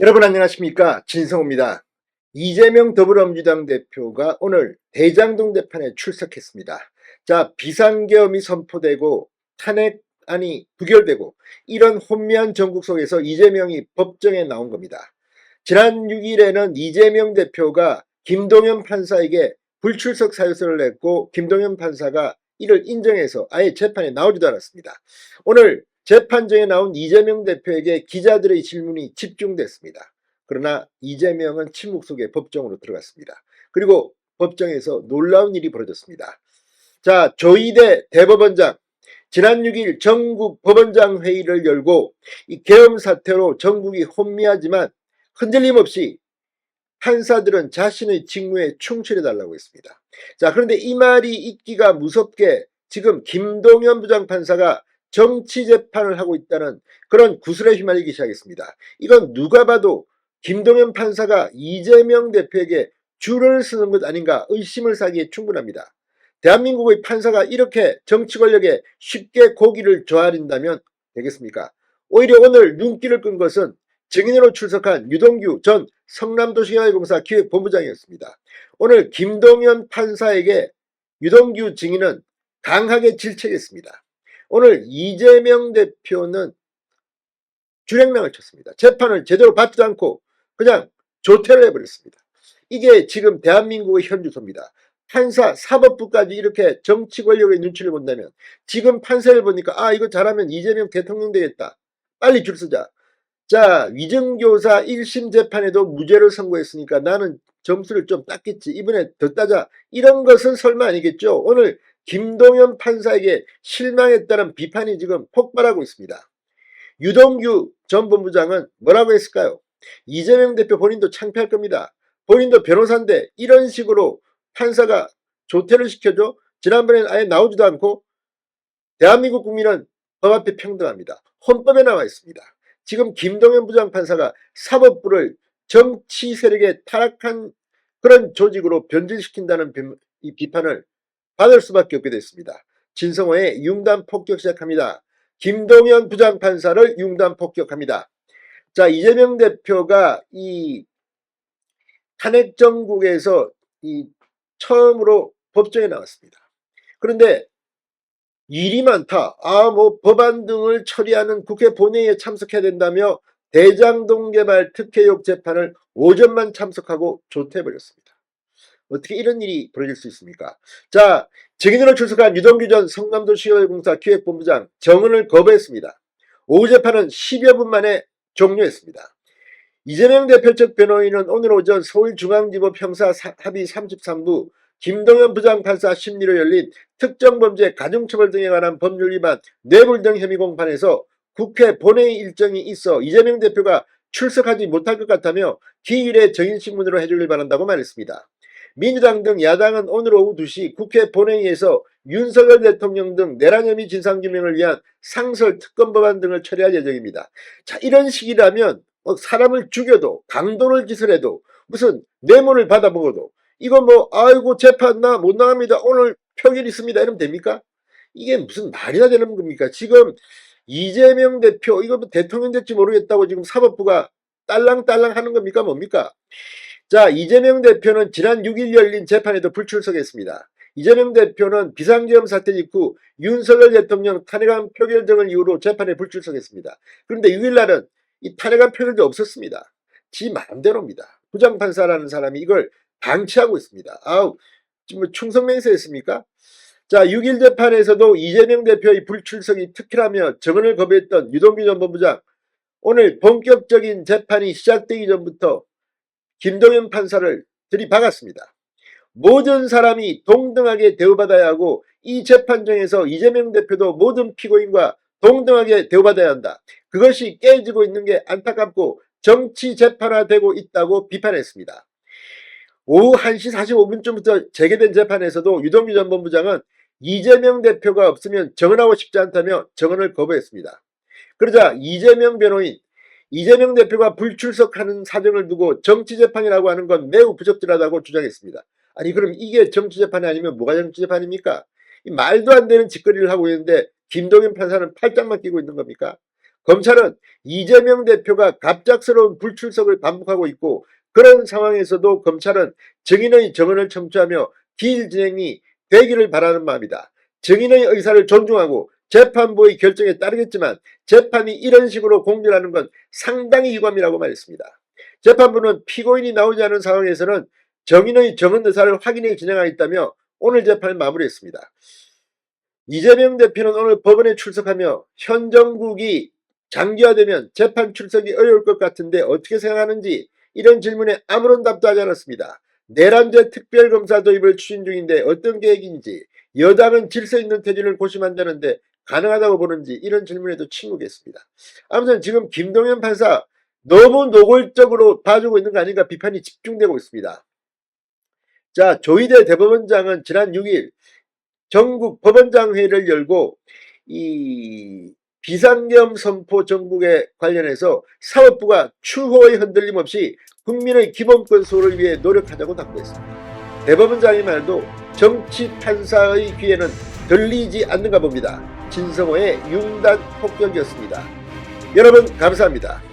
여러분 안녕하십니까 진성호입니다. 이재명 더불어민주당 대표가 오늘 대장동 재판에 출석했습니다. 자 비상계엄이 선포되고 탄핵안이 부결되고 이런 혼미한 전국 속에서 이재명이 법정에 나온 겁니다. 지난 6일에는 이재명 대표가 김동연 판사에게 불출석 사유서를 냈고 김동연 판사가 이를 인정해서 아예 재판에 나오지도 않았습니다. 오늘 재판정에 나온 이재명 대표에게 기자들의 질문이 집중됐습니다. 그러나 이재명은 침묵 속에 법정으로 들어갔습니다. 그리고 법정에서 놀라운 일이 벌어졌습니다. 자, 조희대 대법원장 지난 6일 전국 법원장 회의를 열고 이 계엄 사태로 전국이 혼미하지만 흔들림 없이 판사들은 자신의 직무에 충실해 달라고 했습니다. 자, 그런데 이 말이 있기가 무섭게 지금 김동연 부장판사가 정치 재판을 하고 있다는 그런 구슬에 휘말리기 시작했습니다. 이건 누가 봐도 김동연 판사가 이재명 대표에게 줄을 쓰는 것 아닌가 의심을 사기에 충분합니다. 대한민국의 판사가 이렇게 정치 권력에 쉽게 고기를 조아린다면 되겠습니까? 오히려 오늘 눈길을 끈 것은 증인으로 출석한 유동규 전 성남도시개발공사 기획본부장이었습니다. 오늘 김동연 판사에게 유동규 증인은 강하게 질책했습니다. 오늘 이재명 대표는 주랭랑을 쳤습니다. 재판을 제대로 받지도 않고 그냥 조퇴를 해버렸습니다. 이게 지금 대한민국의 현주소입니다. 판사, 사법부까지 이렇게 정치 권력의 눈치를 본다면 지금 판사를 보니까 아 이거 잘하면 이재명 대통령 되겠다. 빨리 줄 서자. 자 위증교사 1심 재판에도 무죄를 선고했으니까 나는 점수를 좀 땄겠지. 이번에 더 따자. 이런 것은 설마 아니겠죠. 오늘 김동연 판사에게 실망했다는 비판이 지금 폭발하고 있습니다. 유동규 전 본부장은 뭐라고 했을까요? 이재명 대표 본인도 창피할 겁니다. 본인도 변호사인데 이런 식으로 판사가 조퇴를 시켜줘? 지난번엔 아예 나오지도 않고 대한민국 국민은 법 앞에 평등합니다. 헌법에 나와 있습니다. 지금 김동연 부장판사가 사법부를 정치 세력에 타락한 그런 조직으로 변질시킨다는 이 비판을 받을 수밖에 없게 됐습니다. 진성호의 융단 폭격 시작합니다. 김동연 부장판사를 융단 폭격합니다. 자, 이재명 대표가 이 탄핵 정국에서 이 처음으로 법정에 나왔습니다. 그런데 일이 많다. 아, 뭐 법안 등을 처리하는 국회 본회의에 참석해야 된다며 대장동 개발 특혜역 재판을 오전만 참석하고 조퇴해버렸습니다. 어떻게 이런 일이 벌어질 수 있습니까? 자, 증인으로 출석한 유동규 전 성남도 시의공사 기획본부장 정은을 거부했습니다. 오후 재판은 10여 분 만에 종료했습니다. 이재명 대표 측 변호인은 오늘 오전 서울중앙지법 형사 합의 33부 김동연 부장판사 심리로 열린 특정범죄 가중처벌 등에 관한 법률 위반 뇌물 등 혐의 공판에서 국회 본회의 일정이 있어 이재명 대표가 출석하지 못할 것 같다며 기일에 정인신문으로 해주길 바란다고 말했습니다. 민주당 등 야당은 오늘 오후 2시 국회 본회의에서 윤석열 대통령 등 내란 혐의 진상규명을 위한 상설 특검 법안 등을 처리할 예정입니다. 자 이런 식이라면 뭐 사람을 죽여도 강도를 기술해도 무슨 뇌물을 받아먹어도 이거 뭐 아이고 재판 나 못 나갑니다. 오늘 표결 있습니다. 이러면 됩니까? 이게 무슨 말이나 되는 겁니까? 지금 이재명 대표 이거 뭐 대통령 될지 모르겠다고 지금 사법부가 딸랑딸랑 하는 겁니까? 뭡니까? 자 이재명 대표는 지난 6일 열린 재판에도 불출석했습니다. 이재명 대표는 비상계엄 사태 직후 윤석열 대통령 탄핵안 표결 등을 이유로 재판에 불출석했습니다. 그런데 6일날은 이 탄핵안 표결도 없었습니다. 지 마음대로입니다. 부장판사라는 사람이 이걸 방치하고 있습니다. 아우, 지금 충성맹세했습니까? 자, 6일 재판에서도 이재명 대표의 불출석이 특혜라며 정언을 거부했던 유동규 전 법부장 오늘 본격적인 재판이 시작되기 전부터 김동연 판사를 들이박았습니다. 모든 사람이 동등하게 대우받아야 하고 이 재판정에서 이재명 대표도 모든 피고인과 동등하게 대우받아야 한다. 그것이 깨지고 있는 게 안타깝고 정치 재판화되고 있다고 비판했습니다. 오후 1시 45분쯤부터 재개된 재판에서도 유동규 전 본부장은 이재명 대표가 없으면 정언하고 싶지 않다며 정언을 거부했습니다. 그러자 이재명 변호인, 이재명 대표가 불출석하는 사정을 두고 정치재판이라고 하는 건 매우 부적절하다고 주장했습니다. 아니 그럼 이게 정치재판이 아니면 뭐가 정치재판입니까? 말도 안 되는 짓거리를 하고 있는데 김동연 판사는 팔짱만 끼고 있는 겁니까? 검찰은 이재명 대표가 갑작스러운 불출석을 반복하고 있고 그런 상황에서도 검찰은 증인의 증언을 청취하며 기일 진행이 되기를 바라는 마음이다. 증인의 의사를 존중하고 재판부의 결정에 따르겠지만 재판이 이런 식으로 공전하는 건 상당히 유감이라고 말했습니다. 재판부는 피고인이 나오지 않은 상황에서는 정인의 정언 의사를 확인해 진행하겠다며 오늘 재판을 마무리했습니다. 이재명 대표는 오늘 법원에 출석하며 현 정국이 장기화되면 재판 출석이 어려울 것 같은데 어떻게 생각하는지 이런 질문에 아무런 답도 하지 않았습니다. 내란죄 특별검사 도입을 추진 중인데 어떤 계획인지 여당은 질서 있는 태진을 고심한다는데 가능하다고 보는지 이런 질문에도 침묵했습니다. 아무튼 지금 김동연 판사 너무 노골적으로 봐주고 있는 거 아닌가 비판이 집중되고 있습니다. 자, 조희대 대법원장은 지난 6일 전국 법원장 회의를 열고 이 비상계엄 선포 전국에 관련해서 사법부가 추호의 흔들림 없이 국민의 기본권 수호를 위해 노력하자고 당부했습니다. 대법원장의 말도 정치 판사의 귀에는 들리지 않는가 봅니다. 진성호의 융단 폭격이었습니다. 여러분 감사합니다.